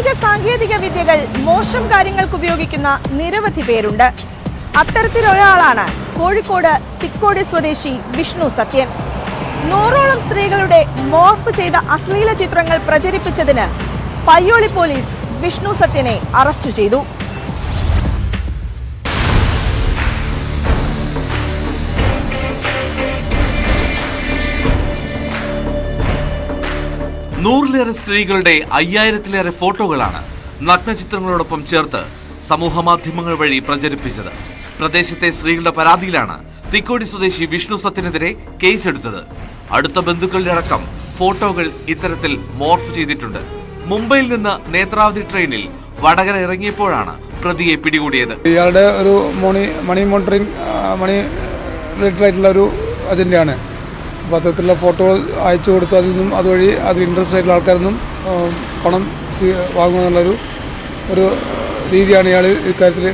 ആധുനിക സാങ്കേതിക വിദ്യകൾ മോശം കാര്യങ്ങൾക്ക് ഉപയോഗിക്കുന്ന നിരവധി പേരുണ്ട്. അത്തരത്തിലൊരാളാണ് കോഴിക്കോട് തിക്കോടി സ്വദേശി വിഷ്ണു സത്യൻ. നൂറോളം സ്ത്രീകളുടെ മോർഫ് ചെയ്ത അശ്ലീല ചിത്രങ്ങൾ പ്രചരിപ്പിച്ചതിന് പയ്യോളി പോലീസ് വിഷ്ണു സത്യനെ അറസ്റ്റ് ചെയ്തു. നൂറിലേറെ സ്ത്രീകളുടെ അയ്യായിരത്തിലേറെ ഫോട്ടോകളാണ് നഗ്നചിത്രങ്ങളോടൊപ്പം ചേർത്ത് സമൂഹ മാധ്യമങ്ങൾ വഴി പ്രചരിപ്പിച്ചത്. പ്രദേശത്തെ സ്ത്രീകളുടെ പരാതിയിലാണ് തിക്കോടി സ്വദേശി വിഷ്ണു സത്യനെതിരെ കേസെടുത്തത്. അടുത്ത ബന്ധുക്കളുടെ അടക്കം ഫോട്ടോകൾ ഇത്തരത്തിൽ മോർഫ് ചെയ്തിട്ടുണ്ട്. മുംബൈയിൽ നിന്ന് നേത്രാവതി ട്രെയിനിൽ വടകര ഇറങ്ങിയപ്പോഴാണ് പ്രതിയെ പിടികൂടിയത്. ഇയാളുടെ ഒരു മണി മണി മോണിറ്ററിംഗ് മണി റിലേറ്റഡ് ആയിട്ടുള്ള ഒരു അജണ്ടയാണ്. അപ്പോൾ ഫോട്ടോ അയച്ചു കൊടുത്തു അതിൽ നിന്നും അതുവഴി അതിൽ ഇൻട്രസ്റ്റ് ആയിട്ടുള്ള ആൾക്കാരിൽ നിന്നും പണം വാങ്ങുക ഒരു രീതിയാണ് ഇയാൾ ഇക്കാര്യത്തിൽ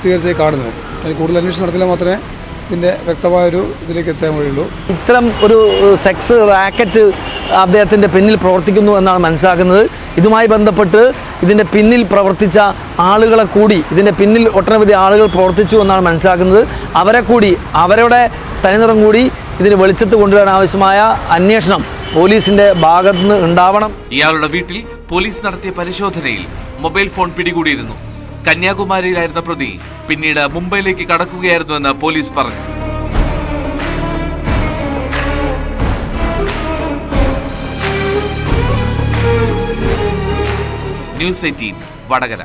സ്വീകരിച്ചായി കാണുന്നത്. അതിൽ കൂടുതൽ അന്വേഷണം നടത്തിയാൽ മാത്രമേ ഇതിന്റെ വ്യക്തമായൊരു ഇതിലേക്ക് എത്താൻ വഴിയുള്ളൂ ഇത്തരം ഒരു സെക്സ് റാക്കറ്റ് അദ്ദേഹത്തിന്റെ പിന്നിൽ പ്രവർത്തിക്കുന്നു എന്നാണ് മനസ്സിലാക്കുന്നത്. ഇതുമായി ബന്ധപ്പെട്ട് ഇതിന്റെ പിന്നിൽ പ്രവർത്തിച്ച ആളുകളെ കൂടി ഇതിന്റെ പിന്നിൽ ഒട്ടനവധി ആളുകൾ പ്രവർത്തിച്ചു എന്നാണ് മനസ്സിലാക്കുന്നത്. അവരെ കൂടി അവരുടെ തനിനിറം കൂടി ഇതിന് വെളിച്ചത്ത് കൊണ്ടുവരാൻ ആവശ്യമായ അന്വേഷണം പോലീസിന്റെ ഭാഗത്ത് നിന്ന് ഉണ്ടാവണം. ഇയാളുടെ വീട്ടിൽ പോലീസ് നടത്തിയ പരിശോധനയിൽ മൊബൈൽ ഫോൺ പിടികൂടിയിരുന്നു. കന്യാകുമാരിയിലായിരുന്ന പ്രതി പിന്നീട് മുംബൈയിലേക്ക് കടക്കുകയായിരുന്നുവെന്ന് പോലീസ് പറഞ്ഞു. News eighteen Vadakara.